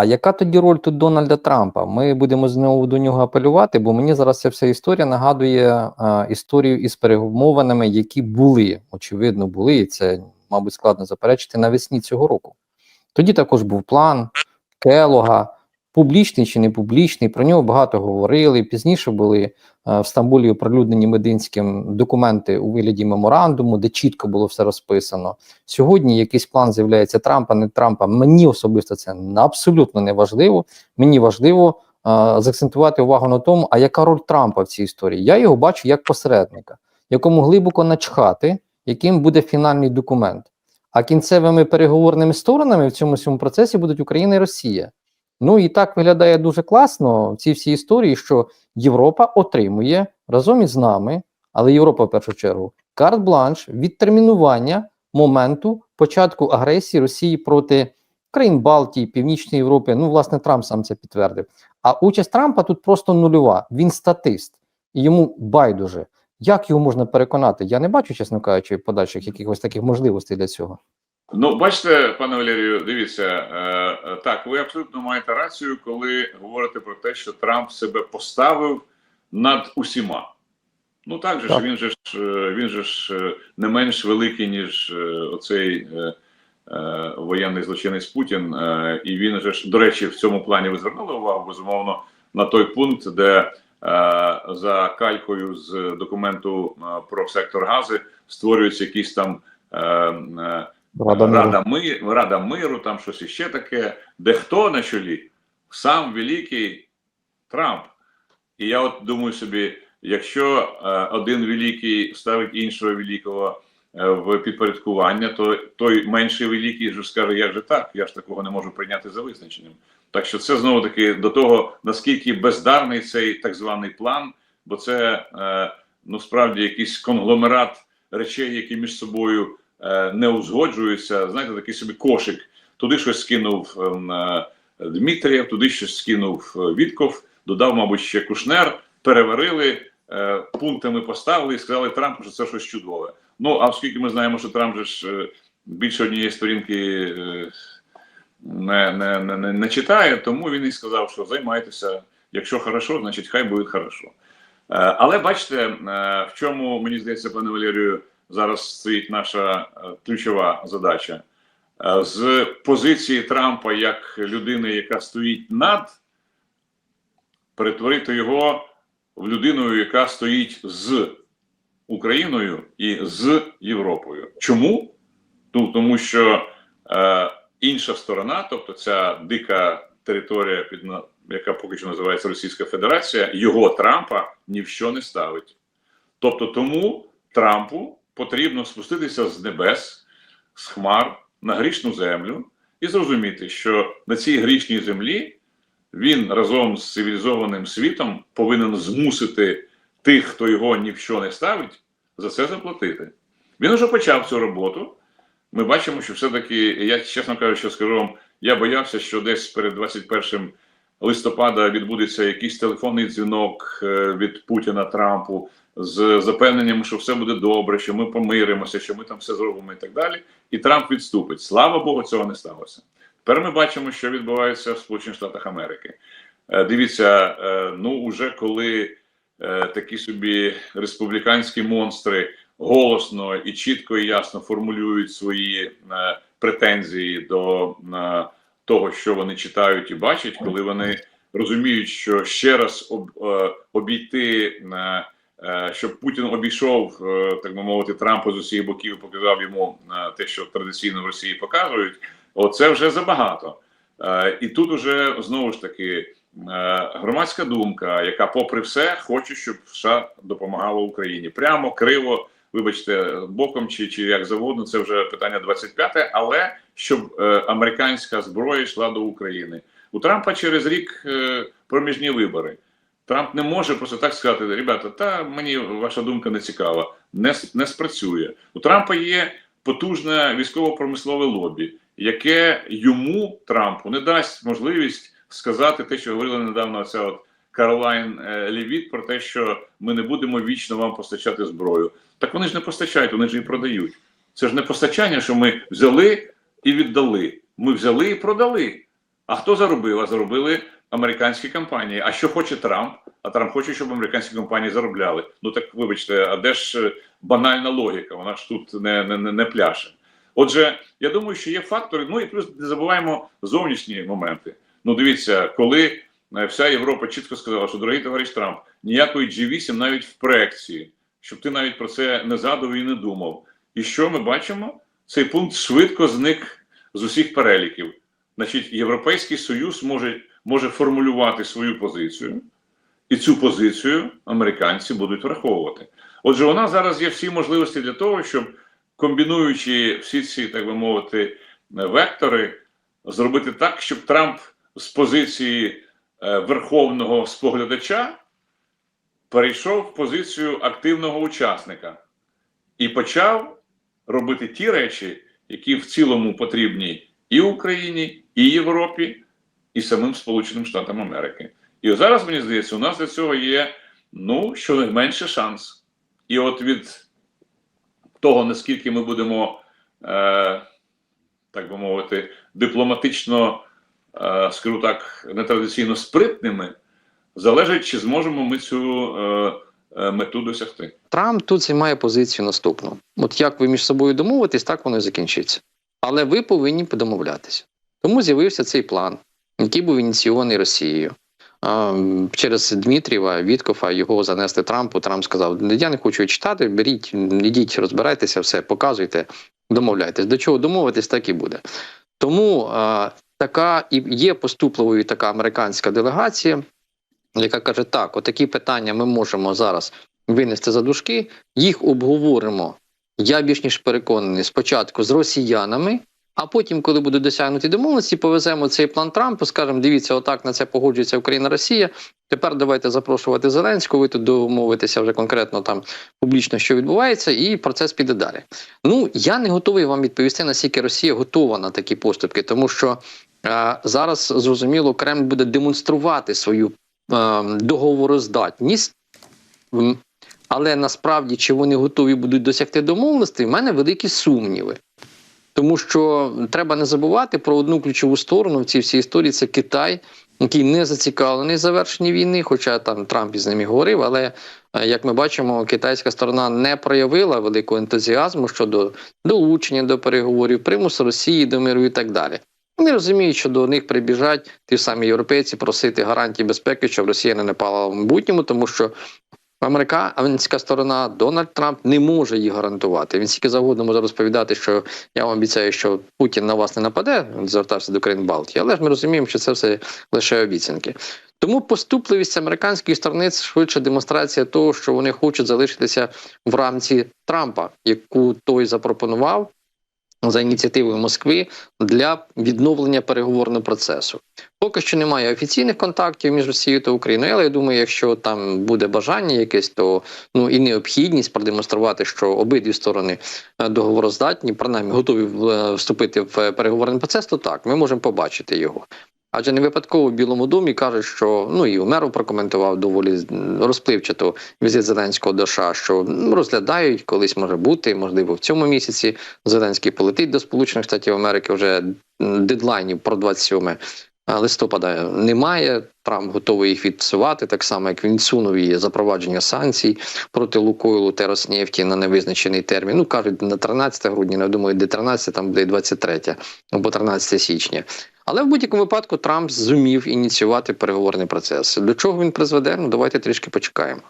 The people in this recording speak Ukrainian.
А яка тоді роль тут Дональда Трампа? Ми будемо знову до нього апелювати, бо мені зараз ця вся історія нагадує а, історію із перемовинами, які були, очевидно, були, і це, мабуть, складно заперечити навесні цього року. Тоді також був план Келога, публічний чи не публічний. Про нього багато говорили. Пізніше були е, в Стамбулі оприлюднені Мединським документи у вигляді меморандуму, де чітко було все розписано. Сьогодні якийсь план з'являється Трампа, не Трампа. Мені особисто це абсолютно не важливо. Мені важливо е, заакцентувати увагу на тому, а яка роль Трампа в цій історії. Я його бачу як посередника, якому глибоко начхати, яким буде фінальний документ. А кінцевими переговорними сторонами в цьому всьому процесі будуть Україна і Росія. Ну і так виглядає дуже класно в цій всій історії, що Європа отримує разом із нами, але Європа в першу чергу, карт-бланш відтермінування моменту початку агресії Росії проти країн Балтії, Північної Європи. Ну, власне, Трамп сам це підтвердив. А участь Трампа тут просто нульова. Він статист, і йому байдуже. Як його можна переконати? Я не бачу, чесно кажучи, подальших якихось таких можливостей для цього. Ну, бачите, пане Валерію, дивіться, е, е, так, ви абсолютно маєте рацію, коли говорите про те, що Трамп себе поставив над усіма. Ну так же Так. ж він же ж е, він же ж не менш великий, ніж оцей е, е, воєнний злочинець Путін. Е, і він же ж, до речі, в цьому плані ви звернули увагу, безумовно, на той пункт, де е, за калькою з документу про сектор гази створюються якісь там. Е, е, Рада миру. Рада, ми, Рада миру, там щось іще таке, де хто на чолі? Сам великий Трамп. І я от думаю собі, якщо е, один великий ставить іншого великого е, в підпорядкування, то той менший великий ж скаже, як же так? Я ж такого не можу прийняти за визначенням. Так що це знову таки до того, наскільки бездарний цей так званий план, бо це е, ну справді якийсь конгломерат речей, які між собою не узгоджуються. Знаєте, такий собі кошик. Туди щось скинув ем, е, Дмитрієв, туди щось скинув е, Вітков, додав, мабуть, ще Кушнер, переварили, е, пунктами поставили і сказали Трампу, що це щось чудове. Ну а оскільки ми знаємо, що Трамп же ж е, більше однієї сторінки е, не, не, не, не, читає, тому він і сказав, що займайтеся. Якщо хорошо, значить хай буде хорошо. Е, але бачите, е, в чому мені здається, пане Валерію, зараз стоїть наша е, ключова задача Е, з позиції Трампа як людини, яка стоїть над, перетворити його в людину, яка стоїть з Україною і з Європою. Чому? Ну, тому що е, інша сторона, тобто ця дика територія, під яка поки що називається Російська Федерація, його Трампа ні в що не ставить. Тобто, тому Трампу потрібно спуститися з небес, з хмар на грішну землю і зрозуміти, що на цій грішній землі він разом з цивілізованим світом повинен змусити тих, хто його ні в що не ставить, за це заплатити. Він уже почав цю роботу. Ми бачимо, що все-таки, я чесно кажучи, скажу вам, я боявся, що десь перед 21 листопада відбудеться якийсь телефонний дзвінок е, від Путіна Трампу з запевненням, що все буде добре, що ми помиримося, що ми там все зробимо і так далі. І Трамп відступить. Слава Богу, цього не сталося. Тепер ми бачимо, що відбувається в Сполучених Штатах Америки. Е, Дивіться, е, ну уже коли е, такі собі республіканські монстри голосно і чітко і ясно формулюють свої претензії до того, що вони читають і бачать, коли вони розуміють, що ще раз обійти, е, щоб Путін обійшов, е, так би мовити, Трампа з усіх боків, і показав йому е, те, що традиційно в Росії показують. Оце вже забагато. Е, І тут уже знову ж таки е, громадська думка, яка, попри все, хоче, щоб США допомагало Україні. Прямо криво, вибачте, боком чи, чи як завгодно, це вже питання 25 але щоб е, американська зброя йшла до України. У Трампа через рік е, проміжні вибори. Трамп не може просто так сказати: ребята, та мені ваша думка не цікава, не, не спрацює. У Трампа є потужне військово-промислове лобі, яке йому Трампу не дасть можливість сказати те, що говорила недавно ця от Каролайн е, Лівіт про те, що ми не будемо вічно вам постачати зброю. Так вони ж не постачають, вони ж її продають. Це ж не постачання, що ми взяли і віддали. Ми взяли і продали. А хто заробив? А заробили американські компанії. А що хоче Трамп? А Трамп хоче, щоб американські компанії заробляли. Ну так вибачте, а де ж е, банальна логіка? Вона ж тут не, не, не, не пляше. Отже, я думаю, що є фактори. Ну і плюс не забуваємо зовнішні моменти. Ну, дивіться, коли е, вся Європа чітко сказала, що дорогий товариш Трамп, ніякої G8 навіть в проекції, щоб ти навіть про це не згадував і не думав. І що ми бачимо? Цей пункт швидко зник з усіх переліків. Значить, Європейський Союз може, може формулювати свою позицію, і цю позицію американці будуть враховувати. Отже, у нас зараз є всі можливості для того, щоб комбінуючи всі ці, так би мовити, вектори, зробити так, щоб Трамп з позиції е, верховного споглядача перейшов в позицію активного учасника і почав робити ті речі, які в цілому потрібні і Україні, і Європі, і самим Сполученим Штатам Америки. І зараз мені здається, у нас для цього є ну щонайменше шанс. І от від того, наскільки ми будемо, е, так би мовити, дипломатично, е, скажу так, нетрадиційно спритними, залежить, чи зможемо ми цю е, е, мету досягти. Трамп тут займає позицію наступну: от як ви між собою домовитесь, так воно і закінчиться. Але ви повинні подомовлятися. Тому з'явився цей план, який був ініційований Росією. Через Дмитрієва, Віткофа його занесли Трампу. Трамп сказав: Я не хочу читати, беріть, ідіть, розбирайтеся, все, показуйте, домовляйтесь. До чого домовитись, так і буде. Тому а, така і є поступливою така американська делегація, яка каже: так, отакі питання ми можемо зараз винести за дужки, їх обговоримо. Я більш ніж переконаний спочатку з росіянами, а потім, коли будуть досягнуті домовленості, повеземо цей план Трампу, скажемо, дивіться, отак на це погоджується Україна, Росія. Тепер давайте запрошувати Зеленського. Ви тут домовитеся вже конкретно там публічно, що відбувається, і процес піде далі. Ну я не готовий вам відповісти, наскільки Росія готова на такі поступки, тому що е, зараз зрозуміло, Кремль буде демонструвати свою е, договороздатність. Але насправді чи вони готові будуть досягти домовленості, в мене великі сумніви. Тому що треба не забувати про одну ключову сторону в цій всій історії це Китай, який не зацікавлений в завершенні війни, хоча там Трамп із ними говорив. Але е, як ми бачимо, китайська сторона не проявила великого ентузіазму щодо долучення до переговорів, примусу Росії до миру і так далі. Вони розуміють, що до них прибіжать ті самі європейці просити гарантії безпеки, щоб Росія не напала в майбутньому, тому що Американська сторона Дональд Трамп не може їх гарантувати. Він скільки завгодно може розповідати, що я вам обіцяю, що Путін на вас не нападе, звертався до країн Балтії, але ж ми розуміємо, що це все лише обіцянки. Тому поступливість американської сторони це швидше демонстрація того, що вони хочуть залишитися в рамці Трампа, яку той запропонував за ініціативою Москви для відновлення переговорного процесу. Поки що немає офіційних контактів між Росією та Україною, але я думаю, якщо там буде бажання якесь, то ну і необхідність продемонструвати, що обидві сторони е, договороздатні, принаймні готові е, вступити в переговорний процес, то так ми можемо побачити його. Адже не випадково в Білому домі кажуть, що ну і Умеров прокоментував доволі розпливчато візит Зеленського до США, що ну, розглядають колись може бути, можливо, в цьому місяці Зеленський полетить до Сполучених Штатів Америки вже дедлайнів про 27 листопада немає. Трамп готовий їх відсувати, так само як він сунув її запровадження санкцій проти Лукойлу та Роснефті на невизначений термін. Ну кажуть на 13 грудня, але думаю, де 13, там буде 23 або 13 січня. Але в будь-якому випадку Трамп зумів ініціювати переговорний процес. До чого він призведе? Ну давайте трішки почекаємо.